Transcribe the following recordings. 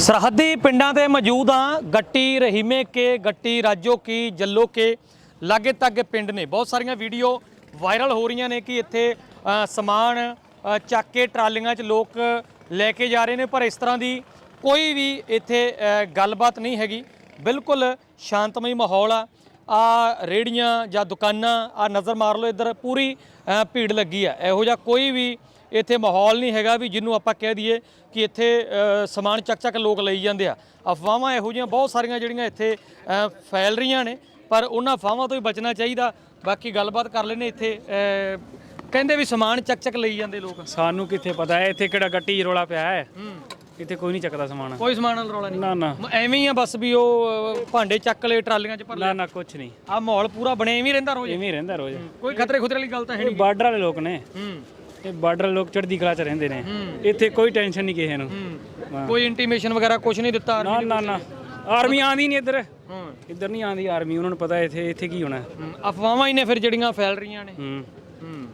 ਸਰਹੱਦੀ ਪਿੰਡਾਂ ਤੇ ਮੌਜੂਦ ਆ, ਗੱਟੀ ਰਹੀਮੇ ਕੇ, ਗੱਟੀ ਰਾਜੋ ਕੀ, ਜੱਲੋ ਕੇ, ਲਾਗੇ ਤੱਕ ਪਿੰਡ ਨੇ। ਬਹੁਤ ਸਾਰੀਆਂ ਵੀਡੀਓ ਵਾਇਰਲ ਹੋ ਰਹੀਆਂ ਨੇ ਕਿ ਇੱਥੇ ਸਮਾਨ ਚੱਕ ਕੇ ਟਰਾਲੀਆਂ 'ਚ ਲੋਕ ਲੈ ਕੇ ਜਾ ਰਹੇ ਨੇ, ਪਰ ਇਸ ਤਰ੍ਹਾਂ ਦੀ ਕੋਈ ਵੀ ਇੱਥੇ ਗੱਲਬਾਤ ਨਹੀਂ ਹੈਗੀ। ਬਿਲਕੁਲ ਸ਼ਾਂਤਮਈ ਮਾਹੌਲ ਆ। ਆ ਰੇੜੀਆਂ ਜਾਂ ਦੁਕਾਨਾਂ, ਆ ਨਜ਼ਰ ਮਾਰ ਲਓ, ਇੱਧਰ ਪੂਰੀ ਭੀੜ ਲੱਗੀ ਆ। ਇਹੋ ਜਿਹਾ ਕੋਈ ਵੀ ਇੱਥੇ ਮਾਹੌਲ ਨਹੀਂ ਹੈਗਾ ਵੀ ਜਿਹਨੂੰ ਆਪਾਂ ਕਹਿ ਦਈਏ ਕਿ ਇੱਥੇ ਸਮਾਨ ਚੱਕ ਚੱਕ ਲੋਕ ਲਈ ਜਾਂਦੇ ਆ। ਅਫਵਾਹਾਂ ਇਹੋ ਜਿਹੀਆਂ ਬਹੁਤ ਸਾਰੀਆਂ ਜਿਹੜੀਆਂ ਇੱਥੇ ਫੈਲ ਰਹੀਆਂ ਨੇ ਪਰ ਉਹਨਾਂ ਅਫਵਾਹਾਂ ਤੋਂ ਹੀ ਬਚਣਾ ਚਾਹੀਦਾ। ਬਾਕੀ ਗੱਲਬਾਤ ਕਰ ਲੈਨੇ ਇੱਥੇ ਕਹਿੰਦੇ ਵੀ ਸਮਾਨ ਚੱਕ ਚੱਕ ਲਈ ਜਾਂਦੇ ਲੋਕ। ਸਾਨੂੰ ਕਿੱਥੇ ਪਤਾ ਹੈ? ਇੱਥੇ ਕਿਹੜਾ ਗੱਟੀ ਰੋਲਾ ਪਿਆ ਹੈ? ਇੱਥੇ ਕੋਈ ਨਹੀਂ ਚੱਕਦਾ ਸਮਾਨ। ਕੋਈ ਸਮਾਨ ਨਾਲ ਰੌਲਾ ਨਹੀਂ। ਨਾ ਨਾ। ਐਵੇਂ ਹੀ ਆ ਬਸ ਵੀ ਉਹ ਭਾਂਡੇ ਚੱਕ ਲਏ ਟਰਾਲੀਆਂ 'ਚ ਭਰ ਲਏ। ਨਾ ਨਾ ਕੁਛ ਨਹੀਂ। ਆ ਮਾਹੌਲ ਪੂਰਾ ਬਣਿਆ ਐਵੇਂ ਰਹਿੰਦਾ ਰੋਜ਼। ਹੀ ਰਹਿੰਦਾ ਰੋਜ਼। ਕੋਈ ਖਤਰੇ ਖੁਤਰੇ ਵਾਲੀ ਗੱਲ ਤਾਂ ਹੈ ਨਹੀਂ। ਬਾਰਡਰ ਵਾਲੇ ਲੋਕ ਨੇ। ਹੂੰ। ਇਹ ਬਾਰਡਰ ਲੋਕ ਚੜ੍ਹਦੀ ਕਲਾ 'ਚ ਰਹਿੰਦੇ ਨੇ। ਇੱਥੇ ਕੋਈ ਟੈਨਸ਼ਨ ਨਹੀਂ ਕਿਸੇ ਨੂੰ। ਹੂੰ। ਕੋਈ ਇੰਟੀਮੇਸ਼ਨ ਵਗੈਰਾ ਕੁਝ ਨਹੀਂ ਦਿੱਤਾ ਨਾ ਨਾ ਨਾ ਆਰਮੀ ਆਂਦੀ ਨਹੀਂ ਇੱਧਰ। ਹੂੰ। ਇੱਧਰ ਨਹੀਂ ਆਂਦੀ ਆਰਮੀ ਉਹਨਾਂ ਨੂੰ ਪਤਾ ਇੱਥੇ ਇੱਥੇ ਕੀ ਹੋਣਾ। ਹੂੰ, ਅਫਵਾਹਾਂ ਹੀ ਨੇ ਫਿਰ ਜਿਹੜੀਆਂ ਫੈਲ ਰਹੀਆਂ ਨੇ। ਹੂੰ। ਹੂੰ।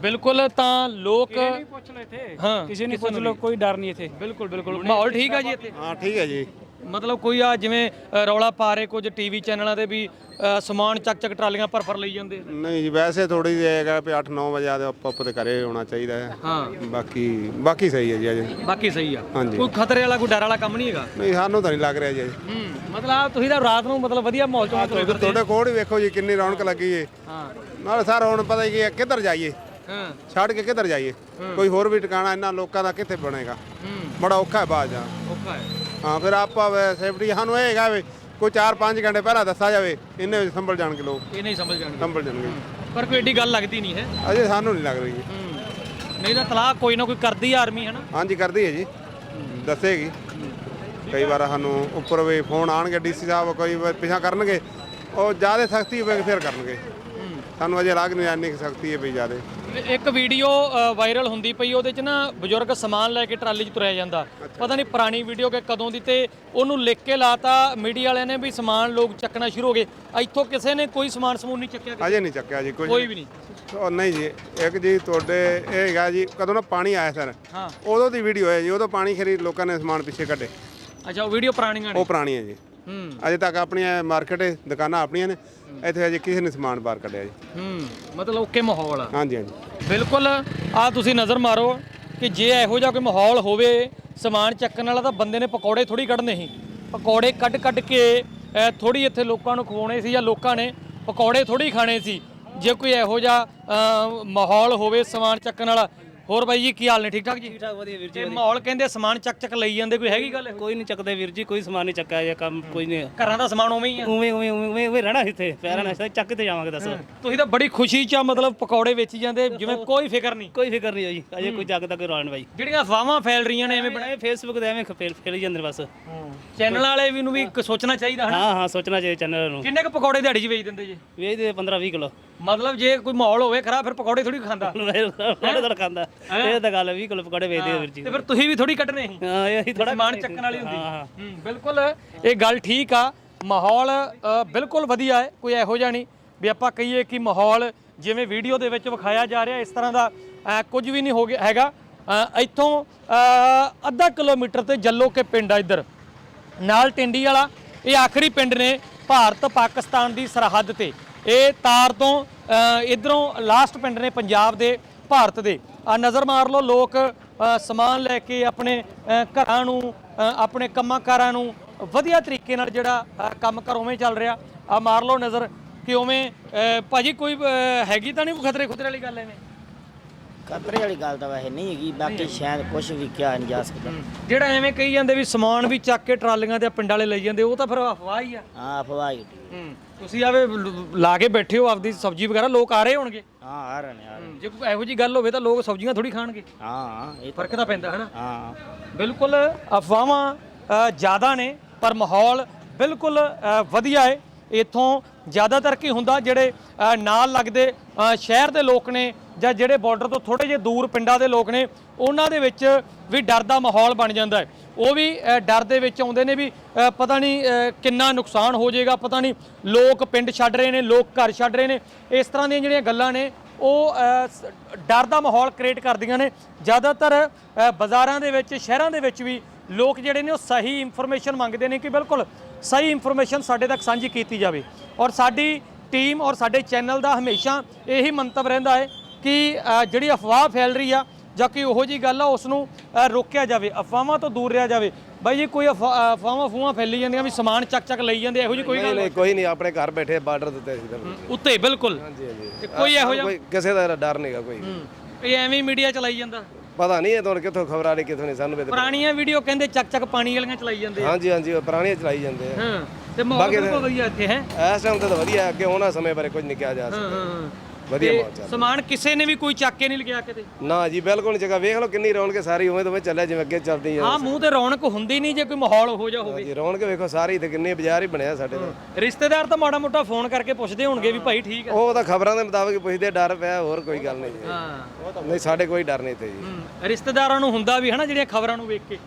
ਬਿਲਕੁਲ ਤਾਂ ਲੋਕ ਪੁੱਛ ਲੈ ਇੱਥੇ। ਹਾਂ ਕਿਸੇ ਨੇ ਪੁੱਛ ਲਓ ਕੋਈ ਡਰ ਨਹੀਂ ਇੱਥੇ। ਬਿਲਕੁਲ ਬਿਲਕੁਲ। ਮਾਹੌਲ ਠੀਕ ਆ ਜੀ ਇੱਥੇ? ਹਾਂ ਠੀਕ ਹੈ ਜੀ। ਮਤਲਬ ਕੋਈ ਆ ਜਿਵੇਂ ਅ, ਰੌਲਾ ਪਾ ਰਹੇ ਕੁਝ ਟੀਵੀ ਚੈਨਲਾਂ ਤੇ ਵੀ ਅ, ਸਮਾਨ ਚੱਕ ਚੱਕ ਟਰਾਲੀਆਂ ਭਰ ਭਰ ਲਈ ਜਾਂਦੇ ਨਹੀਂ ਜੀ ਵੈਸੇ ਥੋੜੀ ਜਿਹੀ ਹੈਗਾ ਵੀ 8-9 ਵਜੇ ਆਦੇ ਆਪਾਂ ਉੱਪਰ ਤੇ ਘਰੇ ਹੋਣਾ ਚਾਹੀਦਾ ਹੈ। ਹਾਂ। ਬਾਕੀ ਬਾਕੀ ਸਹੀ ਹੈ ਜੀ ਅਜੇ। ਬਾਕੀ ਸਹੀ ਆ। ਹਾਂਜੀ। ਕੋਈ ਖਤਰੇ ਵਾਲਾ ਕੋਈ ਡਰ ਵਾਲਾ ਕੰਮ ਨਹੀਂ ਹੈਗਾ? ਨਹੀਂ ਸਾਨੂੰ ਤਾਂ ਨਹੀਂ ਲੱਗ ਰਿਹਾ ਜੀ ਅਜੇ। ਹੂੰ ਮਤਲਬ ਆ ਤੁਸੀਂ ਤਾਂ ਰਾਤ ਨੂੰ ਮਤਲਬ ਵਧੀਆ ਮਾਹੌਲ ਚੋਂ ਤੁਰੇ ਫਿਰਦੇ ਤੁਹਾਡੇ ਕੋਲ ਹੀ ਵੇਖੋ ਜੀ ਕਿੰਨੀ ਰੌਣਕ ਲੱਗੀ ਏ। ਹਾਂ। ਨਾਲ ਸਰ ਹੁਣ ਪਤਾ ਹੀ ਕੀ ਹੈ ਕਿੱਧਰ ਜਾਈਏ? ਹਾਂ। ਛੱਡ ਕੇ ਕਿੱਧਰ ਜਾਈਏ? ਕੋਈ ਹੋਰ ਵੀ ਟਿਕਾਣਾ ਇਹਨਾਂ ਲੋਕਾਂ ਦਾ ਕਿੱਥੇ ਬਣੇਗਾ? ਹੂੰ। ਬੜਾ ਔਖਾ ਹੈ ਬਾਅਦ ਜਾ ਔਖਾ ਹੈ। ਹਾਂ ਫਿਰ ਆਪਾਂ ਸੇਫਟੀ ਸਾਨੂੰ ਇਹ ਹੈਗਾ ਵੀ ਕੋਈ 4-5 ਘੰਟੇ ਪਹਿਲਾਂ ਦੱਸਿਆ ਜਾਵੇ ਇੰਨੇ ਵਿੱਚ ਸੰਭਲ ਜਾਣਗੇ ਲੋਕ। ਇਹ ਨਹੀਂ ਸਮਝ ਜਾਣਗੇ। ਸੰਭਲ ਜਾਣਗੇ। ਪਰ ਕੋਈ ਏਡੀ ਗੱਲ ਲੱਗਦੀ ਨਹੀਂ ਹੈ। ਅਜੇ ਸਾਨੂੰ ਨਹੀਂ ਲੱਗ ਰਹੀ। ਹੂੰ ਨਹੀਂ ਤਾਂ ਤਲਾਕ ਕੋਈ ਨਾ ਕੋਈ ਕਰਦੀ ਆ ਆਰਮੀ ਹੈ ਨਾ ਹਾਂਜੀ ਕਰਦੀ ਹੈ ਜੀ। ਦੱਸੇਗੀ। ਕਈ ਵਾਰ ਸਾਨੂੰ ਉੱਪਰ ਵੀ ਫੋਨ ਆਣਗੇ ਡੀਸੀ ਸਾਹਿਬ ਕੋਈ ਵਾਰ ਪਿਛਾ ਕਰਨਗੇ। ਉਹ ਜ਼ਿਆਦਾ ਸਖਤੀ ਹੋਵੇ ਫਿਰ ਕਰਨਗੇ। ਸਾਨੂੰ ਅਜੇ ਲੱਗ ਨਹੀਂ ਇੰਨੀ ਸਖਤੀ ਹੈ ਵੀ ਜ਼ਿਆਦਾ। ਇੱਕ ਵੀਡੀਓ ਵਾਇਰਲ ਹੁੰਦੀ ਪਈ ਉਹਦੇ ਚ ਨਾ ਬਜ਼ੁਰਗ ਸਮਾਨ ਲੈ ਕੇ ਟਰਾਲੀ 'ਚ ਤੁਰਿਆ ਜਾਂਦਾ। ਪਤਾ ਨਹੀਂ ਪੁਰਾਣੀ ਵੀਡੀਓ ਕਿ ਕਦੋਂ ਦੀ ਤੇ ਉਹਨੂੰ ਲਿਖ ਕੇ ਲਾਤਾ ਮੀਡੀਆ ਵਾਲਿਆਂ ਨੇ ਵੀ ਸਮਾਨ ਲੋਕ ਚੱਕਣਾ ਸ਼ੁਰੂ ਹੋ ਗਏ। ਇੱਥੋਂ ਕਿਸੇ ਨੇ ਕੋਈ ਸਮਾਨ ਸਮੂਨ ਨਹੀਂ ਚੱਕਿਆ ਅਜੇ ਨਹੀਂ ਚੱਕਿਆ ਜੀ ਕੋਈ ਵੀ ਨਹੀਂ। ਉਹ ਨਹੀਂ ਜੀ ਇੱਕ ਜੀ ਤੁਹਾਡੇ ਇਹ ਹੈਗਾ ਜੀ ਕਦੋਂ ਨਾ ਪਾਣੀ ਆਇਆ ਸਰ। ਹਾਂ। ਉਦੋਂ ਦੀ ਵੀਡੀਓ ਹੈ ਜੀ ਉਦੋਂ ਪਾਣੀ ਖਰੀਦ ਲੋਕਾਂ ਨੇ ਸਮਾਨ ਪਿੱਛੇ ਕੱਢੇ। ਅੱਛਾ ਉਹ ਵੀਡੀਓ ਪੁਰਾਣੀਆਂ ਨੇ। ਉਹ ਪੁਰਾਣੀ ਹੈ ਜੀ। ਅਜੇ ਤੱਕ ਆਪਣੀਆਂ ਮਾਰਕੀਟ ਦੁਕਾਨਾਂ ਆਪਣੀਆਂ ਨੇ ਇੱਥੇ ਅਜੇ ਕਿਸੇ ਨੇ ਸਮਾਨ ਬਾਹਰ ਕੱਢਿਆ ਜੀ। ਹੂੰ ਮਤਲਬ ਓਕੇ ਮਾਹੌਲ ਆ। ਹਾਂਜੀ ਹਾਂਜੀ। ਬਿਲਕੁਲ ਆ ਤੁਸੀਂ ਨਜ਼ਰ ਮਾਰੋ ਕਿ ਜੇ ਇਹੋ ਜਿਹਾ ਕੋਈ ਮਾਹੌਲ ਹੋਵੇ ਸਮਾਨ ਚੱਕਣ ਵਾਲਾ ਤਾਂ ਬੰਦੇ ਨੇ ਪਕੌੜੇ ਥੋੜੀ ਕੱਢਨੇ ਸੀ। ਪਕੌੜੇ ਕੱਢ ਕੱਢ ਕੇ ਥੋੜੀ ਇੱਥੇ ਲੋਕਾਂ ਨੂੰ ਖਵਾਉਣੇ ਸੀ ਜਾਂ ਲੋਕਾਂ ਨੇ ਪਕੌੜੇ ਥੋੜੀ ਖਾਣੇ ਸੀ। ਜੇ ਕੋਈ ਇਹੋ ਜਿਹਾ ਮਾਹੌਲ ਹੋਵੇ ਸਮਾਨ ਚੱਕਣ ਵਾਲਾ ਹੋਰ ਬਾਈ ਜੀ ਕੀ ਹਾਲ ਨੇ? ਠੀਕ ਠਾਕ ਜੀ? ਠੀਕ ਠਾਕ ਵਧੀਆ ਵੀਰ ਜੀ ਮਾਹੌਲ ਕਹਿੰਦੇ ਸਮਾਨ ਚੱਕ ਚੱਕ ਲਈ ਜਾਂਦੇ ਕੋਈ ਹੈਗੀ ਗੱਲ? ਕੋਈ ਨਹੀਂ ਚੱਕਦੇ ਵੀਰ ਜੀ ਕੋਈ ਸਮਾਨ ਨਹੀਂ ਚੱਕਿਆ ਜਾਂ ਕੰਮ ਕੋਈ ਨਹੀਂ। ਘਰਾਂ ਦਾ ਸਮਾਨ ਉਵੇਂ ਹੀ ਆ। ਉਵੇਂ ਉਵੇਂ ਉਵੇਂ ਉਵੇਂ- ਰਹਿਣਾ ਇੱਥੇ ਪੈਰਾਂ ਨਾਲ ਚੱਕ ਤੇ ਜਾਵਾਂਗੇ ਦੱਸੋ। ਤੁਸੀਂ ਤਾਂ ਬੜੀ ਖੁਸ਼ੀ ਚ ਆ, ਮਤਲਬ ਪਕੌੜੇ ਵੇਚੀ ਜਾਂਦੇ ਜਿਵੇਂ ਕੋਈ ਫਿਕਰ ਨਹੀਂ। ਕੋਈ ਫਿਕਰ ਨਹੀਂ ਜੀ ਅਜੇ ਕੋਈ ਜੱਗ ਦਾ ਕੋਈ ਰੌਣ ਬਾਈ। ਜਿਹੜੀਆਂ ਅਫਵਾਹਾਂ ਫੈਲ ਰਹੀਆਂ ਨੇ ਐਵੇਂ ਬਣਾਏ। ਫੇਸਬੁੱਕ ਤੇ ਐਵੇਂ ਫੇਲ ਫੇਲ ਜਾਂਦੇ ਨੇ ਬਸ। ਚੈਨਲ ਵਾਲੇ ਵੀ ਨੂੰ ਵੀ ਇੱਕ ਸੋਚਣਾ ਚਾਹੀਦਾ ਹਨਾ? ਹਾਂ ਹਾਂ ਸੋਚਣਾ ਚਾਹੀਏ ਚੈਨਲ ਨੂੰ। ਕਿੰਨੇ ਕੁ ਪਕੌੜੇ ਦਿਹਾੜੀ 'ਚ ਵੇਚ ਦਿੰਦੇ ਜੀ? ਵੇਚਦੇ 15 20 ਕਿਲੋ। ਮਤਲਬ ਜੇ ਕੋਈ ਮਾਹੌਲ ਹੋਵੇ ਖਰਾਬ ਫਿਰ ਪਕੌੜੇ ਥੋੜੀ ਖਾਂਦਾ। ਥੋੜਾ ਖਾਂਦਾ। ਇਹ ਤਾਂ ਗੱਲ 20 ਕਿਲੋ ਪਕੌੜੇ ਵੇਚਦੇ ਆ ਵੀਰ ਜੀ। ਤੇ ਫਿਰ ਤੁਸੀਂ ਵੀ ਥੋੜੀ ਕੱਢਨੇ ਸੀ। ਹਾਂ ਇਹ ਥੋੜਾ ਸਮਾਨ ਚੱਕਣ ਵਾਲੀ ਹੁੰਦੀ। ਹਾਂ ਬਿਲਕੁਲ ਇਹ ਗੱਲ ਠੀਕ ਆ। ਮਾਹੌਲ ਅ, ਬਿਲਕੁਲ ਵਧੀਆ ਹੈ ਕੋਈ ਇਹੋ ਜਿਹਾ ਨਹੀਂ ਵੀ ਆਪਾਂ ਕਹੀਏ ਕਿ ਮਾਹੌਲ ਜਿਵੇਂ ਵੀਡੀਓ ਦੇ ਵਿੱਚ ਵਿਖਾਇਆ ਜਾ ਰਿਹਾ ਇਸ ਤਰ੍ਹਾਂ ਦਾ ਅ, ਕੁਝ ਵੀ ਨਹੀਂ ਹੋ ਗਿਆ ਹੈਗਾ। ਅ, ਇੱਥੋਂ ਅ, ਅੱਧਾ ਕਿਲੋਮੀਟਰ ਤੇ ਜੱਲੋ ਕੇ ਪਿੰਡ ਆ ਇੱਧਰ। ਨਾਲ ਟਿੰਡੀ ਵਾਲਾ ਇਹ ਆਖਰੀ ਪਿੰਡ ਨੇ ਭਾਰਤ ਪਾਕਿਸਤਾਨ ਦੀ ਸਰਹੱਦ ਤੇ। ਇਹ ਤਾਰ ਤੋਂ ਇਧਰੋਂ ਲਾਸਟ ਪਿੰਡ ਨੇ ਪੰਜਾਬ ਦੇ ਭਾਰਤ ਦੇ। ਆ ਨਜ਼ਰ ਮਾਰ ਲਓ ਲੋਕ ਸਮਾਨ ਲੈ ਕੇ ਆਪਣੇ ਘਰਾਂ ਨੂੰ ਆਪਣੇ ਕੰਮਾਂ ਕਾਰਾਂ ਨੂੰ ਵਧੀਆ ਤਰੀਕੇ ਨਾਲ ਜਿਹੜਾ ਕੰਮ ਕਰ ਉਵੇਂ ਚੱਲ ਰਿਹਾ। ਆ ਮਾਰ ਲਓ ਨਜ਼ਰ ਕਿ ਉਵੇਂ ਭਾਜੀ ਕੋਈ ਹੈਗੀ ਤਾਂ ਨਹੀਂ ਕੋਈ ਖਤਰੇ ਖੁਤਰੇ ਵਾਲੀ ਗੱਲ ਐਵੇਂ? ਖਤਰੇ ਵਾਲੀ ਗੱਲ ਤਾਂ ਵੈਸੇ ਨਹੀਂ ਹੈਗੀ ਬਾਕੀ ਸ਼ਾਇਦ ਕੁਝ ਵੀ ਕਿਹਾ ਨਹੀਂ ਜਾ ਸਕਦਾ। ਜਿਹੜਾ ਐਵੇਂ ਕਹੀ ਜਾਂਦੇ ਵੀ ਸਮਾਨ ਵੀ ਚੱਕ ਕੇ ਟਰਾਲੀਆਂ ਤੇ ਪਿੰਡ ਵਾਲੇ ਲਈ ਜਾਂਦੇ ਉਹ ਤਾਂ ਫਿਰ ਅਫਵਾਹ ਹੀ ਆ। ਹਾਂ ਅਫਵਾਹ ਹੀ ਤੁਸੀਂ ਆਵੇ ਲਾ ਕੇ ਬੈਠੇ ਹੋ ਆਪਦੀ ਸਬਜ਼ੀ ਵਗੈਰਾ ਲੋਕ ਆ ਰਹੇ ਹੋਣਗੇ। ਹਾਂ ਆ ਰਹੇ ਨੇ ਆ ਰਹੇ ਨੇ। ਜੇ ਕੋਈ ਇਹੋ ਜੀ ਗੱਲ ਹੋਵੇ ਤਾਂ ਲੋਕ ਸਬਜ਼ੀਆਂ ਥੋੜੀ ਖਾਣਗੇ। ਹਾਂ ਹਾਂ ਇਹ ਫ਼ਰਕ ਤਾਂ ਪੈਂਦਾ ਹਨਾ? ਹਾਂ। ਬਿਲਕੁਲ ਅਫਵਾਹਾਂ ਜ਼ਿਆਦਾ ਨੇ ਪਰ ਮਾਹੌਲ ਬਿਲਕੁਲ ਅ, ਵਧੀਆ ਹੈ ਇੱਥੋਂ ਜ਼ਿਆਦਾਤਰ ਕੀ ਹੁੰਦਾ ਜਿਹੜੇ ਅ, ਨਾਲ ਲੱਗਦੇ ਅ, ਸ਼ਹਿਰ ਦੇ ਲੋਕ ਨੇ ਜਾਂ ਜਿਹੜੇ ਬਾਰਡਰ ਤੋਂ ਥੋੜੇ ਜਿਹੇ ਦੂਰ ਪਿੰਡਾਂ ਦੇ ਲੋਕ ਨੇ ਉਹਨਾਂ ਦੇ ਵਿੱਚ ਵੀ ਡਰ ਦਾ ਮਾਹੌਲ ਬਣ ਜਾਂਦਾ ਹੈ ਉਹ ਵੀ ਡਰ ਦੇ ਵਿੱਚ ਆਉਂਦੇ ਨੇ ਵੀ ਪਤਾ ਨਹੀਂ ਕਿੰਨਾ ਨੁਕਸਾਨ ਹੋ ਜਾਏਗਾ। ਪਤਾ ਨਹੀਂ ਲੋਕ ਪਿੰਡ ਛੱਡ ਰਹੇ ਨੇ ਲੋਕ ਘਰ ਛੱਡ ਰਹੇ ਨੇ। ਇਸ ਤਰ੍ਹਾਂ ਦੀਆਂ ਜਿਹੜੀਆਂ ਗੱਲਾਂ ਨੇ ਉਹ ਡਰ ਦਾ ਮਾਹੌਲ ਕ੍ਰੀਏਟ ਕਰਦੀਆਂ ਨੇ। ਜ਼ਿਆਦਾਤਰ ਅ, ਬਾਜ਼ਾਰਾਂ ਦੇ ਵਿੱਚ ਸ਼ਹਿਰਾਂ ਦੇ ਵਿੱਚ ਵੀ ਲੋਕ ਜਿਹੜੇ ਨੇ ਉਹ ਸਹੀ ਇਨਫੋਰਮੇਸ਼ਨ ਮੰਗਦੇ ਨੇ ਕਿ ਬਿਲਕੁਲ ਸਹੀ ਇਨਫੋਰਮੇਸ਼ਨ ਸਾਡੇ ਤੱਕ ਸਾਂਝੀ ਕੀਤੀ ਜਾਵੇ। ਔਰ ਸਾਡੀ ਟੀਮ ਔਰ ਸਾਡੇ ਚੈਨਲ ਦਾ ਹਮੇਸ਼ਾ ਇਹੀ ਮੰਤਵ ਰਹਿੰਦਾ ਹੈ ਕਿ ਜਿਹੜੀ ਅਫਵਾਹ ਫੈਲ ਰਹੀ ਆ ਜਾਂ ਕਿ ਉਹੋ ਜੀ ਗੱਲ ਆ ਉਸ ਨੂੰ ਰੋਕਿਆ ਜਾਵੇ ਅਫਵਾਹਾਂ ਤੋਂ ਦੂਰ ਰਿਹਾ ਜਾਵੇ। ਬਾਈ ਜੀ ਕੋਈ ਅਫਵਾਹਾਂ ਫੂਹਾਂ ਫੈਲੀ ਜਾਂਦੀਆਂ ਵੀ ਸਮਾਨ ਚੱਕ ਚੱਕ ਲਈ ਜਾਂਦੇ ਇਹੋ ਜੀ ਕੋਈ ਗੱਲ ਨਹੀਂ ਕੋਈ ਨਹੀਂ ਆਪਣੇ ਘਰ ਬੈਠੇ ਬਾਰਡਰ ਦੇ ਉੱਤੇ ਅਸੀਂ ਤਾਂ ਉੱਤੇ ਬਿਲਕੁਲ। ਹਾਂਜੀ ਹਾਂਜੀ। ਤੇ ਕੋਈ ਇਹੋ ਜਿਹਾ ਕੋਈ ਕਿਸੇ ਦਾ ਡਰ ਨਹੀਂਗਾ ਕੋਈ। ਇਹ ਐਵੇਂ ਮੀਡੀਆ ਚਲਾਈ ਜਾਂਦਾ। ਪਤਾ ਨਹੀਂ ਇਹ ਤੁਹਾਨੂੰ ਕਿੱਥੋਂ ਖਬਰ ਆ ਰਹੀ ਕਿੱਥੋਂ ਨਹੀਂ ਸਾਨੂੰ ਤਾਂ- ਪੁਰਾਣੀਆਂ ਵੀਡੀਓ ਕਹਿੰਦੇ ਚੱਕ ਚੱਕ ਪਾਣੀ ਵਾਲੀਆਂ ਚਲਾਈ ਜਾਂਦੇ ਹਾਂਜੀ ਹਾਂਜੀ ਪੁਰਾਣੀਆਂ ਚਲਾਈ ਜਾਂਦੇ ਆ। ਹਾਂ ਤੇ ਮਾਹੌਲ ਬਿਲਕੁਲ ਵਧੀਆ ਇੱਥੇ ਹੈ? ਇਸ ਟਾਈਮ ਤੇ ਤਾਂ ਵਧੀਆ ਅੱਗੇ ਹੋਣਾ ਸਮੇਂ ਬਾਰੇ ਕੁਝ ਨਹੀਂ ਕਿਹਾ ਜਾ ਸਕਦਾ। ਵਧੀਆ ਮਾਹੌਲ ਚੱਲ ਸਮਾਨ ਕਿਸੇ ਨੇ ਵੀ ਕੋਈ ਚੱਕ ਕੇ ਨਹੀਂ ਲਗਿਆ ਕਿਤੇ? ਨਾ ਜੀ ਬਿਲਕੁਲ ਜਗ੍ਹਾ। ਵੇਖ ਲਓ ਕਿੰਨੀ ਰੌਣਕ ਹੈ ਸਾਰੀ ਉਵੇਂ ਤੋਂ ਚੱਲਿਆ ਜਿਵੇਂ ਅੱਗੇ ਚੱਲਦੀ ਹੈ ਹਾਂ ਮੂੰਹ ਤੇ ਰੌਣਕ ਹੁੰਦੀ ਨਹੀਂ ਜੇ ਕੋਈ ਮਾਹੌਲ ਹੋ ਜਾ ਹੋਵੇ। ਜੀ ਰੌਣਕ ਵੇਖੋ ਸਾਰੀ ਤੇ ਕਿੰਨੇ ਬਾਜ਼ਾਰ ਹੀ ਬਣਿਆ ਸਾਡੇ ਤਾਂ। ਰਿਸ਼ਤੇਦਾਰ ਤਾਂ ਮਾੜਾ ਮੋਟਾ ਫੋਨ ਕਰਕੇ ਪੁੱਛਦੇ ਹੋਣਗੇ ਵੀ ਭਾਈ ਠੀਕ ਹੈ ਉਹ ਤਾਂ ਖਬਰਾਂ ਦੇ ਮੁਤਾਬਕ ਹੀ ਪੁੱਛਦੇ ਡਰ ਪਿਆ ਹੋਰ ਕੋਈ ਗੱਲ ਨਹੀਂ। ਜੀ ਹਾਂ। ਨਹੀਂ ਸਾਡੇ ਕੋਈ ਡਰ ਨਹੀਂ ਤੇ ਜੀ। ਰਿਸ਼ਤੇਦਾਰਾਂ ਨੂੰ ਹੁੰਦਾ ਵੀ ਹਨਾ ਜਿਹੜੀਆਂ ਖਬਰਾਂ ਨੂੰ ਵੇਖ ਕੇ।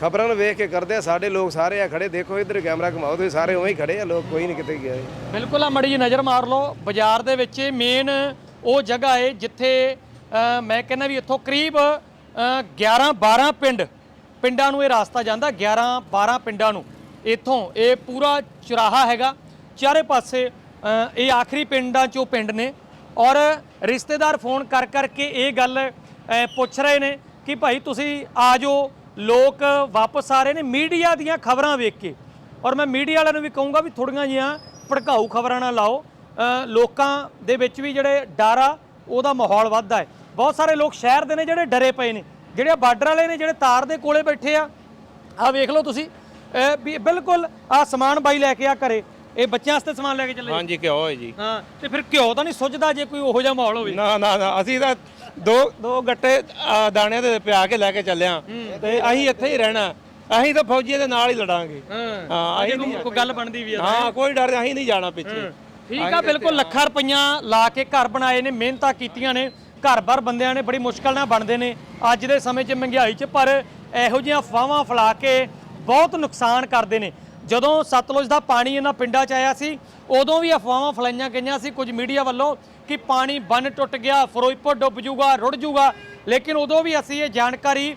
ਖਬਰਾਂ ਨੂੰ ਵੇਖ ਕੇ ਕਰਦੇ ਆ, ਸਾਡੇ ਲੋਕ ਸਾਰੇ ਆ ਖੜੇ, ਦੇਖੋ ਇੱਧਰ ਕੈਮਰਾ ਘੁਮਾਓ, ਤੁਸੀਂ ਸਾਰੇ ਉਵੇਂ ਹੀ ਖੜੇ ਆ, ਲੋਕ ਕੋਈ ਨਹੀਂ ਕਿਤੇ ਗਿਆ। ਬਿਲਕੁਲ ਆ ਮੜੀ ਜੀ ਨਜ਼ਰ ਮਾਰ ਲਓ, ਬਾਜ਼ਾਰ ਦੇ ਵਿੱਚ ਮੇਨ ਉਹ ਜਗ੍ਹਾ ਏ, ਜਿੱਥੇ ਮੈਂ ਕਹਿੰਦਾ ਵੀ ਇੱਥੋਂ ਕਰੀਬ 11 12 ਪਿੰਡ, ਪਿੰਡਾਂ ਨੂੰ ਇਹ ਰਾਸਤਾ ਜਾਂਦਾ 11 12 ਪਿੰਡਾਂ ਨੂੰ। ਇੱਥੋਂ ਇਹ ਪੂਰਾ ਚੁਰਾਹਾ ਹੈਗਾ, ਚਾਰੇ ਪਾਸੇ ਇਹ ਆਖਰੀ ਪਿੰਡਾਂ ਚੋਂ ਪਿੰਡ ਨੇ। ਔਰ ਰਿਸ਼ਤੇਦਾਰ ਫੋਨ ਕਰ ਕਰਕੇ ਇਹ ਗੱਲ ਪੁੱਛ ਰਹੇ ਨੇ ਕਿ ਭਾਈ ਤੁਸੀਂ ਆ ਜਾਓ ਲੋਕ ਵਾਪਸ ਆ ਰਹੇ ਨੇ ਮੀਡੀਆ ਦੀਆਂ ਖਬਰਾਂ ਵੇਖ ਕੇ। ਔਰ ਮੈਂ ਮੀਡੀਆ ਵਾਲਿਆਂ ਨੂੰ ਵੀ ਕਹੂੰਗਾ ਵੀ ਥੋੜੀਆਂ ਜੀਆਂ ਭੜਕਾਊ ਖਬਰਾਂ ਨਾ ਲਾਓ। ਲੋਕਾਂ ਦੇ ਵਿੱਚ ਵੀ ਜਿਹੜੇ ਡਰ ਆ ਉਹਦਾ ਮਾਹੌਲ ਵੱਧਦਾ ਹੈ। ਬਹੁਤ ਸਾਰੇ ਲੋਕ ਸ਼ਹਿਰ ਦੇ ਨੇ ਜਿਹੜੇ ਡਰੇ ਪਏ ਨੇ। ਜਿਹੜੇ ਬਾਰਡਰ ਵਾਲੇ ਨੇ ਜਿਹੜੇ ਤਾਰ ਦੇ ਕੋਲੇ ਬੈਠੇ ਆ ਆ ਵੇਖ ਲਓ ਤੁਸੀਂ। ਵੀ ਬਿਲਕੁਲ ਆ ਸਮਾਨ ਬਾਈ ਲੈ ਕੇ ਆ ਘਰੇ। ਇਹ ਬੱਚਿਆਂ ਵਾਸਤੇ ਸਮਾਨ ਲੈ ਕੇ ਚੱਲੇ। ਹਾਂਜੀ ਘਿਓ ਹੈ ਜੀ। ਹਾਂ ਤੇ ਫਿਰ ਘਿਓ ਤਾਂ ਨਹੀਂ ਸੁੱਜਦਾ ਜੇ ਕੋਈ ਉਹੋ ਜਿਹਾ ਮਾਹੌਲ ਹੋਵੇ। ਨਾ ਨਾ ਨਾ ਅਸੀਂ ਤਾਂ ਦੋ ਦੋ ਗੱਟੇ ਆ, ਦਾਣਿਆਂ ਦੇ ਪਿਆ ਕੇ ਲੈ ਕੇ ਚੱਲਿਆ। ਤੇ ਅਸੀਂ ਇੱਥੇ ਹੀ ਰਹਿਣਾ। ਅਸੀਂ ਤਾਂ ਫੌਜੀ ਦੇ ਨਾਲ ਹੀ ਲੜਾਂਗੇ। ਹਾਂ। ਅਸੀਂ ਕੋਈ ਕੋਈ ਗੱਲ ਬਣਦੀ ਵੀ ਆ ਹਾਂ ਕੋਈ ਡਰ ਨਹੀਂ, ਅਸੀਂ ਨਹੀਂ ਜਾਣਾ ਪਿੱਛੇ। ਠੀਕ ਆ ਬਿਲਕੁਲ ਲੱਖਾਂ ਰੁਪਈਆ ਲਾ ਕੇ ਘਰ ਬਣਾਏ ਨੇ ਮਿਹਨਤਾਂ ਕੀਤੀਆਂ ਨੇ। ਘਰ-ਬਾਰ ਬੰਦਿਆਂ ਨੇ ਬੜੀ ਮੁਸ਼ਕਲ ਨਾਲ ਬਣਦੇ ਨੇ। ਅੱਜ ਦੇ ਸਮੇਂ 'ਚ ਮਹਿੰਗਾਈ 'ਚ ਪਰ ਇਹੋ ਜਿਹੀਆਂ ਅਫਵਾਹਾਂ ਫੈਲਾ ਕੇ ਬਹੁਤ ਨੁਕਸਾਨ ਕਰਦੇ ਨੇ। ਜਦੋਂ ਸਤਲੁਜ ਦਾ ਪਾਣੀ ਇਹਨਾਂ ਪਿੰਡਾਂ 'ਚ ਆਇਆ ਸੀ ਉਦੋਂ ਵੀ ਅਫਵਾਹਾਂ ਫੈਲਾਈਆਂ ਗਈਆਂ ਸੀ ਕੁਝ ਮੀਡੀਆ ਵੱਲੋਂ। ਕਿ ਪਾਣੀ ਬੰਨ ਟੁੱਟ ਗਿਆ, ਫਿਰੋਜ਼ਪੁਰ ਡੁੱਬ ਜੂਗਾ, ਰੁੜ ਜੂਗਾ। ਲੇਕਿਨ ਉਦੋਂ ਵੀ ਅਸੀਂ ਇਹ ਜਾਣਕਾਰੀ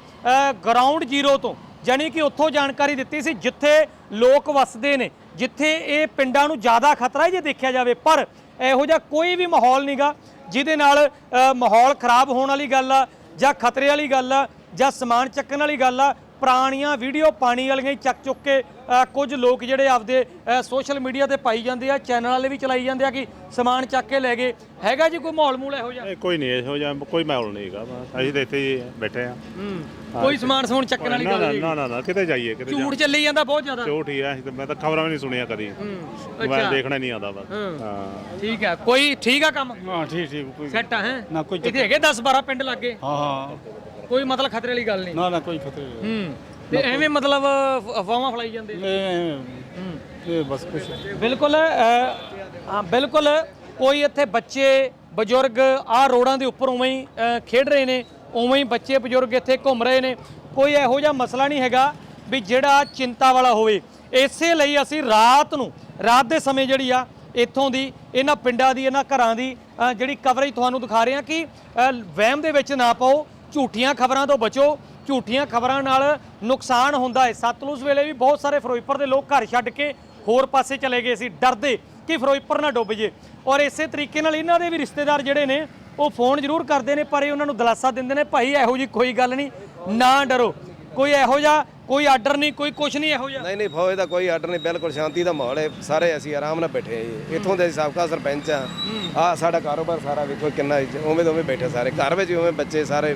ਗਰਾਊਂਡ ਜ਼ੀਰੋ ਤੋਂ, ਜਾਣੀ ਕਿ ਉੱਥੋਂ ਜਾਣਕਾਰੀ ਦਿੱਤੀ ਸੀ, ਜਿੱਥੇ ਲੋਕ ਵਸਦੇ ਨੇ, ਜਿੱਥੇ ਇਹ ਪਿੰਡਾਂ ਨੂੰ ਜ਼ਿਆਦਾ ਖਤਰਾ ਹੈ ਜੇ ਦੇਖਿਆ ਜਾਵੇ। ਪਰ ਇਹੋ ਜਿਹਾ ਕੋਈ ਵੀ ਮਾਹੌਲ ਨਹੀਂਗਾ ਜਿਹਦੇ ਨਾਲ ਮਾਹੌਲ ਖਰਾਬ ਹੋਣ ਵਾਲੀ ਗੱਲ ਆ, ਜਾਂ ਖਤਰੇ ਵਾਲੀ ਗੱਲ ਆ, ਜਾਂ ਸਮਾਨ ਚੱਕਣ ਵਾਲੀ ਗੱਲ ਆ ਪੁਰਾਣੀਆਂ ਵੀਡੀਓ ਪਾਣੀ ਵਾਲੀਆਂ ਹੀ ਚੱਕ ਚੁੱਕ ਕੇ ਕੁਝ ਲੋਕ ਜਿਹੜੇ ਆਪਦੇ ਸੋਸ਼ਲ ਮੀਡੀਆ ਤੇ ਪਾਈ ਜਾਂਦੇ ਆ ਚੈਨਲ ਵਾਲੇ ਵੀ ਚਲਾਈ ਜਾਂਦੇ ਆ ਕਿ ਸਮਾਨ ਚੱਕ ਕੇ ਲੈ ਗਏ। ਹੈਗਾ ਜੀ ਕੋਈ ਮਾਹੌਲ ਮੂਲ ਇਹੋ ਜਿਹਾ? ਕੋਈ ਨਹੀਂ ਇਹੋ ਜਿਹਾ ਕੋਈ ਮਾਹੌਲ ਨਹੀਂ ਹੈਗਾ ਬਸ। ਅਸੀਂ ਤਾਂ ਇੱਥੇ ਹੀ ਬੈਠੇ ਆ ਹੂੰ। ਕੋਈ ਸਮਾਨ ਸਮੂਨ ਚੱਕਣ ਵਾਲੀ ਨਾ ਗੱਲ ਨਾ ਨਹੀਂ ਨਾ ਨਾ ਨਾ ਕਿਤੇ ਜਾਈਏ ਕਿਤੇ ਝੂਠ ਚੱਲੀ ਜਾਂਦਾ ਬਹੁਤ ਜ਼ਿਆਦਾ। ਝੂਠ ਹੀ ਆ ਅਸੀਂ ਤਾਂ ਮੈਂ ਤਾਂ ਖਬਰਾਂ ਵੀ ਨਹੀਂ ਸੁਣੀਆਂ ਕਦੀ। ਮੈਂ ਦੇਖਣਾ ਨਹੀਂ ਆਉਂਦਾ ਬਸ। ਹਾਂ। ਠੀਕ ਹੈ ਕੋਈ ਠੀਕ ਆ ਕੰਮ? ਹਾਂ ਠੀਕ ਠੀਕ ਕੋਈ ਸੈੱਟ ਆ ਹੈ? ਨਾ ਕੋਈ ਇੱਥੇ ਹੈਗੇ 10 12 ਪਿੰਡ ਲੱਗੇ। ਹਾਂ ਹਾਂ। ਕੋਈ ਮਤਲਬ ਖਤਰੇ ਵਾਲੀ ਗੱਲ ਨਹੀਂ। ਨਾ ਨਾ ਕੋਈ ਖਤਰੇ ਹੂੰ। ਤੇ ਐਵੇਂ ਮਤਲਬ ਅਫ- ਅਫਵਾਹਾਂ ਫਲਾਈ ਜਾਂਦੇ। ਇਹ ਇਹ ਬਸ ਕੁਛ ਬਿਲਕੁਲ ਅ, ਹਾਂ ਬਿਲਕੁਲ ਕੋਈ ਇੱਥੇ ਬੱਚੇ ਬਜ਼ੁਰਗ ਆ ਰੋਡਾਂ ਦੇ ਉੱਪਰ ਉਵੇਂ ਹੀ ਅ, ਖੇਡ ਰਹੇ ਨੇ ਉਵੇਂ ਹੀ ਬੱਚੇ ਬਜ਼ੁਰਗ ਇੱਥੇ ਘੁੰਮ ਰਹੇ ਨੇ। ਕੋਈ ਇਹੋ ਜਿਹਾ ਮਸਲਾ ਨਹੀਂ ਹੈਗਾ ਵੀ ਜਿਹੜਾ ਚਿੰਤਾ ਵਾਲਾ ਹੋਵੇ। ਇਸੇ ਲਈ ਅਸੀਂ ਰਾਤ ਨੂੰ ਰਾਤ ਦੇ ਸਮੇਂ ਜਿਹੜੀ ਆ ਇੱਥੋਂ ਦੀ ਇਹਨਾਂ ਪਿੰਡਾਂ ਦੀ ਇਹਨਾਂ ਘਰਾਂ ਦੀ ਅ, ਜਿਹੜੀ ਕਵਰੇਜ ਤੁਹਾਨੂੰ ਦਿਖਾ ਰਹੇ ਹਾਂ ਕਿ ਅ, ਵਹਿਮ ਦੇ ਵਿੱਚ ਨਾ ਪਾਓ। ਝੂਠੀਆਂ ਖਬਰਾਂ ਤੋਂ ਬਚੋ, ਝੂਠੀਆਂ ਖਬਰਾਂ ਨਾਲ ਨੁਕਸਾਨ ਹੁੰਦਾ ਹੈ। ਸਤਲੁਜ ਵੇਲੇ ਵੀ ਬਹੁਤ ਸਾਰੇ ਫਿਰੋਜ਼ਪੁਰ ਦੇ ਲੋਕ ਘਰ ਛੱਡ ਕੇ ਹੋਰ ਪਾਸੇ ਚਲੇ ਗਏ ਸੀ। ਡਰਦੇ ਕਿ ਫਿਰੋਜ਼ਪੁਰ ਨਾ ਡੁੱਬ ਜੇ। ਔਰ ਇਸੇ ਤਰੀਕੇ ਨਾਲ ਇਹਨਾਂ ਦੇ ਵੀ ਰਿਸ਼ਤੇਦਾਰ ਜਿਹੜੇ ਨੇ, ਉਹ ਫੋਨ ਜ਼ਰੂਰ ਕਰਦੇ ਨੇ, ਪਰ ਇਹ ਉਹਨਾਂ ਨੂੰ ਦਿਲਾਸਾ ਦਿੰਦੇ ਨੇ, ਭਾਈ, ਇਹੋ ਜੀ ਕੋਈ ਗੱਲ ਨਹੀਂ, ਨਾ ਡਰੋ। ਕੋਈ ਇਹੋ ਜਿਹਾ ਕੋਈ ਆਰਡਰ ਨਹੀਂ ਕੋਈ ਕੁਝ ਨਹੀਂ ਇਹੋ ਜਿਹਾ? ਨਹੀਂ ਨਹੀਂ ਫੌਜ ਦਾ ਕੋਈ ਆਰਡਰ ਨਹੀਂ ਬਿਲਕੁਲ ਸ਼ਾਂਤੀ ਦਾ ਮਾਹੌਲ ਹੈ। ਸਾਰੇ ਅਸੀਂ ਆਰਾਮ ਨਾਲ ਬੈਠੇ ਹਾਂ ਇੱਥੋਂ ਦੇ ਸਾਬਕਾ ਸਰਪੰਚ ਆ ਆ ਸਾਡਾ ਕਾਰੋਬਾਰ ਸਾਰਾ ਵੇਖੋ ਕਿੰਨਾ ਉਵੇਂ ਦੇ ਉਵੇਂ ਬੈਠੇ ਸਾਰੇ। ਘਰ ਵਿੱਚ ਉਵੇਂ ਬੱਚੇ ਸਾਰੇ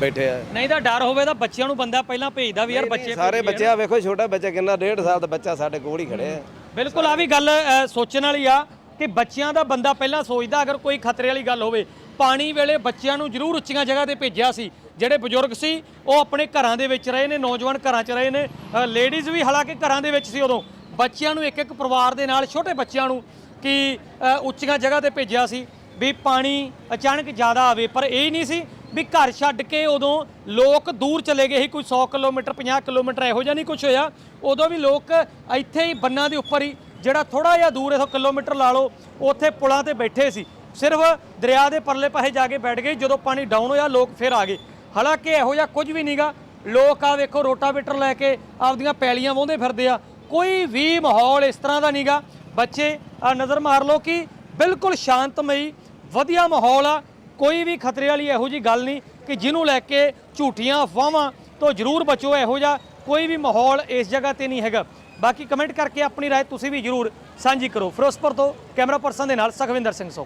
ਬੈਠੇ ਆ। ਨਹੀਂ ਤਾਂ ਡਰ ਹੋਵੇ ਤਾਂ ਬੱਚਿਆਂ ਨੂੰ ਬੰਦਾ ਪਹਿਲਾਂ ਭੇਜਦਾ ਵੀ ਯਾਰ ਬੱਚੇ ਸਾਰੇ ਬੱਚੇ ਆ ਵੇਖੋ ਛੋਟਾ ਬੱਚਾ ਕਿੰਨਾ ਡੇਢ ਸਾਲ ਦਾ ਬੱਚਾ ਸਾਡੇ ਕੋਲ ਹੀ ਖੜੇ ਆ ਬਿਲਕੁਲ ਆ ਵੀ ਗੱਲ ਸੋਚਣ ਵਾਲੀ ਆ ਕਿ ਬੱਚਿਆਂ ਦਾ ਬੰਦਾ ਪਹਿਲਾਂ ਸੋਚਦਾ ਅਗਰ ਕੋਈ ਖਤਰੇ ਵਾਲੀ ਗੱਲ ਹੋਵੇ। ਪਾਣੀ ਵੇਲੇ ਬੱਚਿਆਂ ਨੂੰ ਜ਼ਰੂਰ ਉੱਚੀਆਂ ਜਗ੍ਹਾ ਤੇ ਭੇਜਿਆ ਸੀ। ਜਿਹੜੇ ਬਜ਼ੁਰਗ ਸੀ, ਉਹ ਆਪਣੇ ਘਰਾਂ ਦੇ ਵਿੱਚ ਰਹੇ ਨੇ, ਨੌਜਵਾਨ ਘਰਾਂ 'ਚ ਰਹੇ ਨੇ। ਲੇਡੀਜ਼ ਵੀ ਹਾਲਾਂਕਿ ਘਰਾਂ ਦੇ ਵਿੱਚ ਸੀ ਉਦੋਂ। ਬੱਚਿਆਂ ਨੂੰ ਇੱਕ ਇੱਕ ਪਰਿਵਾਰ ਦੇ ਨਾਲ, ਛੋਟੇ ਬੱਚਿਆਂ ਨੂੰ ਕਿ ਉੱਚੀਆਂ ਜਗ੍ਹਾ ਤੇ ਭੇਜਿਆ ਸੀ ਵੀ ਪਾਣੀ ਅਚਾਨਕ ਜ਼ਿਆਦਾ ਆਵੇ। ਪਰ ਇਹ ਨਹੀਂ ਸੀ ਵੀ ਘਰ ਛੱਡ ਕੇ ਉਦੋਂ ਲੋਕ ਦੂਰ ਚਲੇ ਗਏ ਸੀ, ਕੋਈ 100 ਕਿਲੋਮੀਟਰ 50 ਕਿਲੋਮੀਟਰ ਇਹੋ ਜਿਹਾ ਨਹੀਂ ਕੁਝ ਹੋਇਆ। ਉਦੋਂ ਵੀ ਲੋਕ ਇੱਥੇ ਹੀ ਬੰਨਾਂ ਦੇ ਉੱਪਰ ਹੀ, ਜਿਹੜਾ ਥੋੜਾ ਜਿਹਾ ਦੂਰ ਇਥੋਂ ਕਿਲੋਮੀਟਰ ਲਾ ਲਓ, ਉੱਥੇ ਪੁਲਾਂ ਤੇ ਬੈਠੇ ਸੀ। ਸਿਰਫ ਦਰਿਆ ਦੇ ਪਰਲੇ ਪਾਸੇ ਜਾ ਕੇ ਬੈਠ ਗਏ। ਜਦੋਂ ਪਾਣੀ ਡਾਊਨ ਹੋਇਆ, ਲੋਕ ਫਿਰ ਆ ਗਏ। ਹਾਲਾਂਕਿ ਇਹੋ ਜਿਹਾ ਕੁਝ ਵੀ ਨਹੀਂਗਾ ਲੋਕ ਆ ਵੇਖੋ ਰੋਟਾਵੇਟਰ ਲੈ ਕੇ ਆਪਦੀਆਂ ਪੈਲੀਆਂ ਵਾਹੁੰਦੇ ਫਿਰਦੇ ਆ ਕੋਈ ਵੀ ਮਾਹੌਲ ਇਸ ਤਰ੍ਹਾਂ ਦਾ ਨਹੀਂਗਾ ਬੱਚੇ ਆ ਨਜ਼ਰ ਮਾਰ ਲਓ ਕਿ ਬਿਲਕੁਲ ਸ਼ਾਂਤਮਈ ਵਧੀਆ ਮਾਹੌਲ ਆ ਕੋਈ ਵੀ ਖਤਰੇ ਵਾਲੀ ਇਹੋ ਜੀ ਗੱਲ ਨਹੀਂ ਕਿ ਜਿਹਨੂੰ ਲੈ ਕੇ ਝੂਠੀਆਂ ਅਫਵਾਹਾਂ ਤੋਂ ਜ਼ਰੂਰ ਬਚੋ ਇਹੋ ਜਿਹਾ ਕੋਈ ਵੀ ਮਾਹੌਲ ਇਸ ਜਗ੍ਹਾ ਤੇ ਨਹੀਂ ਹੈਗਾ ਬਾਕੀ ਕਮੈਂਟ ਕਰਕੇ ਆਪਣੀ رائے ਤੁਸੀਂ ਵੀ ਜ਼ਰੂਰ ਸਾਂਝੀ ਕਰੋ ਫਿਰੋਜ਼ਪੁਰ ਤੋਂ ਕੈਮਰਾ ਪਰਸਨ ਦੇ ਨਾਲ ਸੁਖਵਿੰਦਰ ਸਿੰਘ ਸੋ